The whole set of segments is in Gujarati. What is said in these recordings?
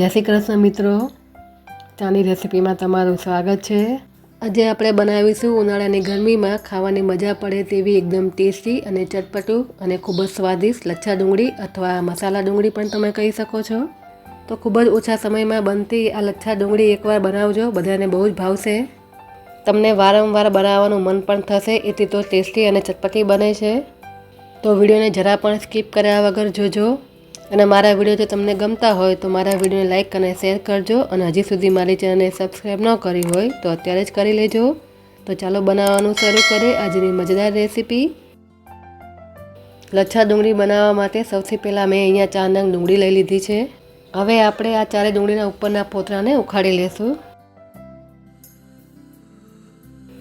જય શ્રી કૃષ્ણ મિત્રો. ચાની રેસીપીમાં તમારું સ્વાગત છે. આજે આપણે બનાવીશું ઉનાળાની ગરમીમાં ખાવાની મજા પડે તેવી એકદમ ટેસ્ટી અને ચટપટું અને ખૂબ જ સ્વાદિષ્ટ લચ્છા ડુંગળી અથવા મસાલા ડુંગળી પણ તમે કહી શકો છો. તો ખૂબ જ ઓછા સમયમાં બનતી આ લચ્છા ડુંગળી એકવાર બનાવજો, બધાને બહુ જ ભાવશે. તમને વારંવાર બનાવવાનું મન પણ થશે, એથી તો ટેસ્ટી અને ચટપટી બને છે. તો વિડીયોને જરા પણ સ્કીપ કર્યા વગર જોજો. અને મારા વીડિયો જો તમને ગમતા હોય તો મારા વિડીયોને લાઇક અને શેર કરજો અને હજી સુધી મારી ચેનલને સબસ્ક્રાઈબ ન કરી હોય તો અત્યારે જ કરી લેજો. તો ચાલો બનાવવાનું શરૂ કરીએ આજની મજેદાર રેસીપી. લચ્છા ડુંગળી બનાવવા માટે સૌથી પહેલાં મેં અહીંયા ચાર નંગ ડુંગળી લઈ લીધી છે. હવે આપણે આ ચારે ડુંગળીના ઉપરના પોતરાને ઉખાડી લેશું.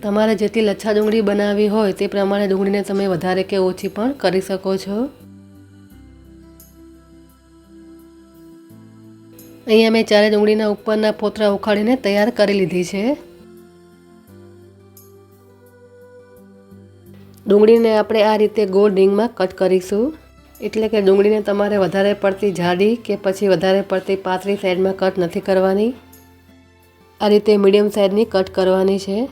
તમારે જેટલી લચ્છા ડુંગળી બનાવવી હોય તે પ્રમાણે ડુંગળીને તમે વધારે કે ઓછી પણ કરી શકો છો. અહીંયા મેં ચારે ડુંગળીના ઉપરના પોતરા ઉખાડીને તૈયાર કરી લીધી છે. ડુંગળીને આપણે આ રીતે ગોળ ડીંગમાં કટ કરીશું. એટલે કે ડુંગળીને તમારે વધારે પડતી જાડી કે પછી વધારે પડતી પાતળી સાઈડમાં કટ નથી કરવાની. આ રીતે મીડિયમ સાઈઝની કટ કરવાની છે.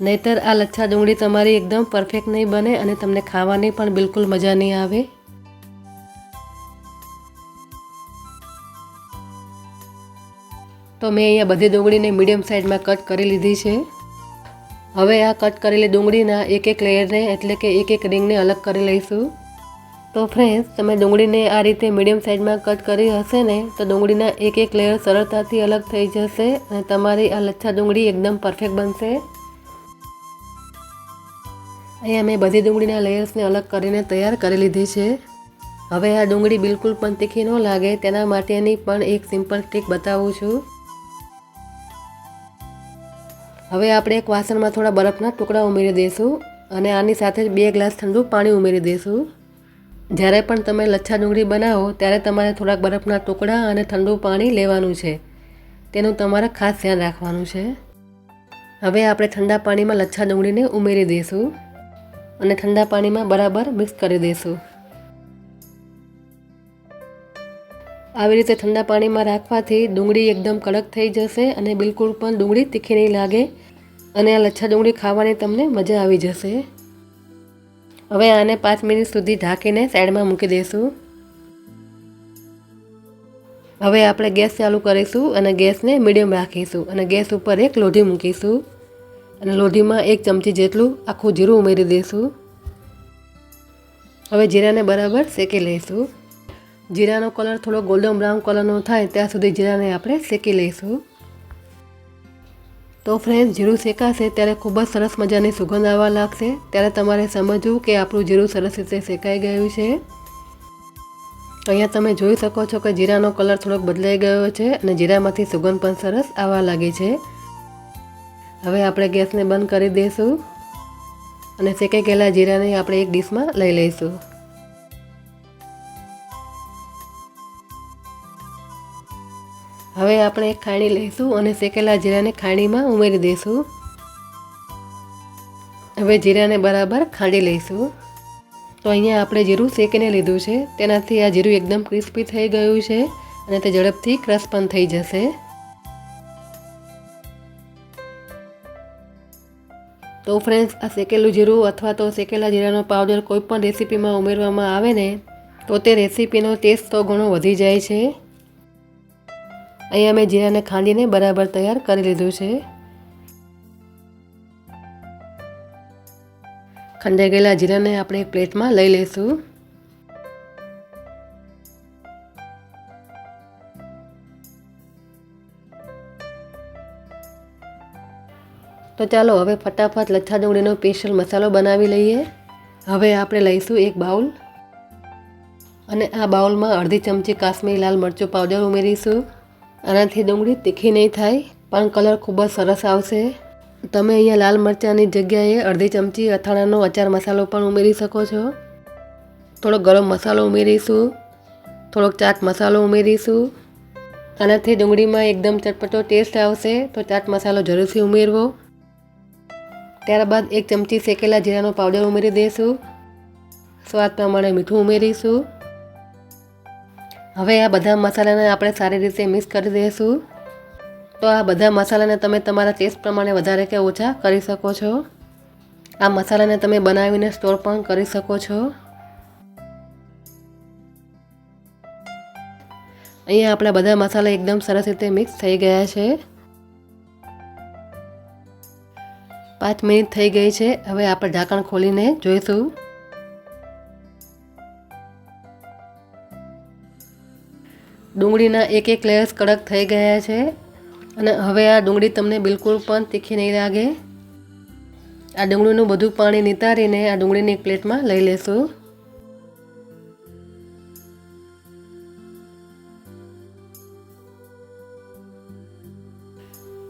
નહીતર આ લચ્છા ડુંગળી તમારી એકદમ પરફેક્ટ નહીં બને અને તમને ખાવાની પણ બિલકુલ મજા નહીં આવે. તો મેં અહીંયા બધી ડુંગળીને મીડિયમ સાઇઝમાં કટ કરી લીધી છે. હવે આ કટ કરેલી ડુંગળીના એક એક લેયરને એટલે કે એક એક રિંગને અલગ કરી લઈશું. તો ફ્રેન્ડ્સ તમે ડુંગળીને આ રીતે મીડિયમ સાઇઝમાં કટ કરી હશે ને, તો ડુંગળીના એક એક લેયર સરળતાથી અલગ થઈ જશે અને તમારી આ લચ્છા ડુંગળી એકદમ પરફેક્ટ બનશે. અહીંયા મેં બધી ડુંગળીના લેયર્સને અલગ કરીને તૈયાર કરી લીધી છે. હવે આ ડુંગળી બિલકુલ પણ તીખી ન લાગે, તેના માટેની પણ એક સિમ્પલ ટ્રીક બતાવું છું. હવે આપણે એક વાસણમાં થોડા બરફના ટુકડા ઉમેરી દઈશું અને આની સાથે જ બે ગ્લાસ ઠંડુ પાણી ઉમેરી દઈશું. જ્યારે પણ તમે લચ્છા ડુંગળી બનાવો, ત્યારે તમારે થોડાક બરફના ટુકડા અને ઠંડુ પાણી લેવાનું છે. તેનું તમારે ખાસ ધ્યાન રાખવાનું છે. હવે આપણે ઠંડા પાણીમાં લચ્છા ડુંગળીને ઉમેરી દઈશું અને ઠંડા પાણીમાં બરાબર મિક્સ કરી દઈશું. આવી રીતે ઠંડા પાણીમાં રાખવાથી ડુંગળી એકદમ કડક થઈ જશે અને બિલકુલ પણ ડુંગળી તીખી નહીં લાગે. અને આ લચ્છા ડુંગળી ખાવાની તમને મજા આવી જશે. હવે આને પાંચ મિનિટ સુધી ઢાંકીને સાઈડમાં મૂકી દઈશું. હવે આપણે ગેસ ચાલુ કરીશું અને ગેસને મીડિયમ રાખીશું અને ગેસ ઉપર એક લોઢી મૂકીશું. અને લોઢીમાં એક ચમચી જેટલું આખું જીરું ઉમેરી દઈશું. હવે જીરાને બરાબર શેકી લઈશું. જીરાનો કલર થોડો ગોલ્ડન બ્રાઉન કલરનો થાય ત્યાં સુધી જીરાને આપણે શેકી લઈશું. તો ફ્રેન્ડ જીરું શેકાશે ત્યારે ખૂબ જ સરસ મજાની સુગંધ આવવા લાગશે. ત્યારે તમારે સમજવું કે આપણું જીરું સરસ રીતે શેકાઈ ગયું છે. અહીંયા તમે જોઈ શકો છો કે જીરાનો કલર થોડોક બદલાઈ ગયો છે અને જીરામાંથી સુગંધ પણ સરસ આવવા લાગી છે. હવે આપણે ગેસને બંધ કરી દઈશું અને શેકાઈ ગયેલા જીરાને આપણે એક ડીશમાં લઈ લઈશું. હવે આપણે એક ખાણી લઈશું અને શેકેલા જીરાને ખાણીમાં ઉમેરી દઈશું. હવે જીરાને બરાબર ખાંડી લઈશું. તો અહીંયા આપણે જીરું શેકીને લીધું છે. તેનાથી આ જીરું એકદમ ક્રિસ્પી થઈ ગયું છે અને તે ઝડપથી ક્રશ પણ થઈ જશે. તો ફ્રેન્ડ્સ આ શેકેલું જીરું અથવા તો શેકેલા જીરાનો પાવડર કોઈ પણ રેસીપીમાં ઉમેરવામાં આવે ને, તો તે રેસીપીનો ટેસ્ટ તો ઘણો વધી જાય છે. અહીંયા મેં જીરાને ખાંડીને બરાબર તૈયાર કરી લીધું છે. ખંડાઈ ગયેલા જીરાને આપણે એક પ્લેટમાં લઈ લઈશું. તો ચાલો હવે ફટાફટ લચ્છા ડુંગળીનો સ્પેશિયલ મસાલો બનાવી લઈએ. હવે આપણે લઈશું એક બાઉલ. અને આ બાઉલમાં અડધી ચમચી કાશ્મીરી લાલ મરચું પાવડર ઉમેરીશું. આનાથી ડુંગળી તીખી નહીં થાય, પણ કલર ખૂબ જ સરસ આવશે. તમે અહીંયા લાલ મરચાંની જગ્યાએ અડધી ચમચી અથાણાનો અચાર મસાલો પણ ઉમેરી શકો છો. થોડો ગરમ મસાલો ઉમેરીશું, થોડોક ચાટ મસાલો ઉમેરીશું. આનાથી ડુંગળીમાં એકદમ ચટપટો ટેસ્ટ આવશે, તો ચાટ મસાલો જરૂરથી ઉમેરવો. ત્યારબાદ એક ચમચી શેકેલા જીરાનો પાવડર ઉમેરી દઈશું. સ્વાદ પ્રમાણે મીઠું ઉમેરીશું. હવે આ બધા મસાલાને આપણે સારી રીતે મિક્સ કરી દઈશું તો આ બધા મસાલાને તમે તમારા ટેસ્ટ પ્રમાણે વધારે કે ઓછા કરી શકો છો. આ મસાલાને તમે બનાવીને સ્ટોર પણ કરી શકો છો. અહીંયા આપણા બધા મસાલા એકદમ સરસ રીતે મિક્સ થઈ ગયા છે. પાંચ મિનિટ થઈ ગઈ છે. હવે આપણે ઢાંકણ ખોલીને જોઈશું. ડુંગળીના એક એક લેયર્સ કડક થઈ ગયા છે અને હવે આ ડુંગળી તમને બિલકુલ પણ તીખી નહીં લાગે. આ ડુંગળીનું બધું પાણી નિતારીને આ ડુંગળીની એક પ્લેટમાં લઈ લેશું.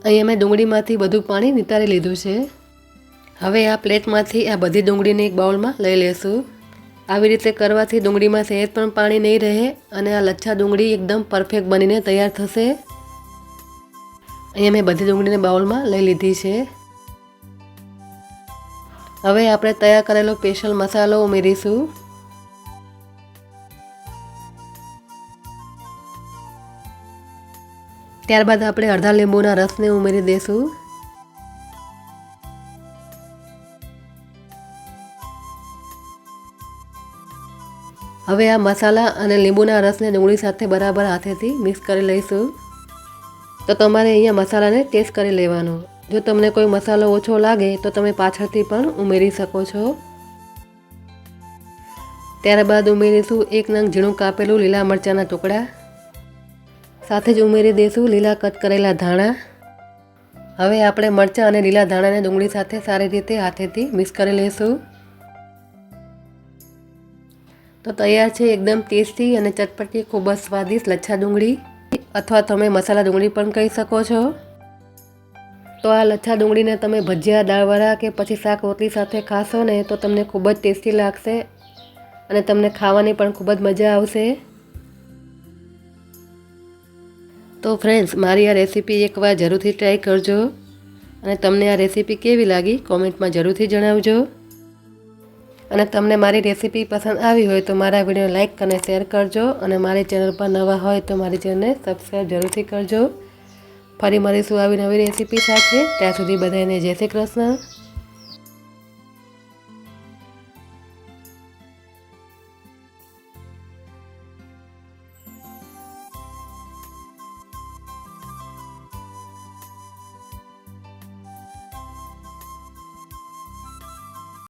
અહીંયા મેં ડુંગળીમાંથી બધું પાણી નિતારી લીધું છે. હવે આ પ્લેટમાંથી આ બધી ડુંગળીને એક બાઉલમાં લઈ લેશું. આવી રીતે કરવાથી ડુંગળીમાં સહેજ પણ પાણી નહીં રહે અને આ લચ્છા ડુંગળી એકદમ પરફેક્ટ બનીને તૈયાર થશે. અહીંયા મેં બધી ડુંગળીને બાઉલમાં લઈ લીધી છે. હવે આપણે તૈયાર કરેલો સ્પેશિયલ મસાલો ઉમેરીશું. ત્યારબાદ આપણે અડધા લીંબુના રસને ઉમેરી દઈશું હવે આ મસાલા અને લીંબુના રસને ડુંગળી સાથે બરાબર હાથેથી મિક્સ કરી લઈશું. તો તમારે અહીંયા મસાલાને ટેસ્ટ કરી લેવાનો. જો તમને કોઈ મસાલો ઓછો લાગે, તો તમે પાછળથી પણ ઉમેરી શકો છો. ત્યારબાદ ઉમેરીશું એક નંગ ઝીણું કાપેલું લીલા મરચાંના ટુકડા. સાથે જ ઉમેરી દઈશું લીલા કટ કરેલા ધાણા. હવે આપણે મરચાં અને લીલા ધાણાને ડુંગળી સાથે સારી રીતે હાથેથી મિક્સ કરી લઈશું. તો તૈયાર છે એકદમ ટેસ્ટી અને ચટપટી, ખૂબ જ સ્વાદિષ્ટ લચ્છા ડુંગળી. અથવા તમે મસાલા ડુંગળી પણ કહી શકો છો. તો આ લચ્છા ડુંગળીને તમે ભજીયા, દાળવડા કે પછી શાક રોટલી સાથે ખાશો ને તો તમને ખૂબ જ ટેસ્ટી લાગશે અને તમને ખાવાની પણ ખૂબ જ મજા આવશે. તો ફ્રેન્ડ્સ, મારી આ રેસીપી એકવાર જરૂરથી ટ્રાય કરજો અને તમને આ રેસીપી કેવી લાગી કોમેન્ટમાં જરૂરથી જણાવજો. અને તમને મારી રેસીપી પસંદ આવી હોય તો મારા વીડિયો લાઇક અને શેર કરજો અને મારી ચેનલ પર નવા હોય તો મારી ચેનલને સબસ્ક્રાઈબ જરૂરથી કરજો. ફરી મળીશું આવી નવી રેસીપી સાથે. ત્યાં સુધી બધાને જય શ્રી કૃષ્ણ.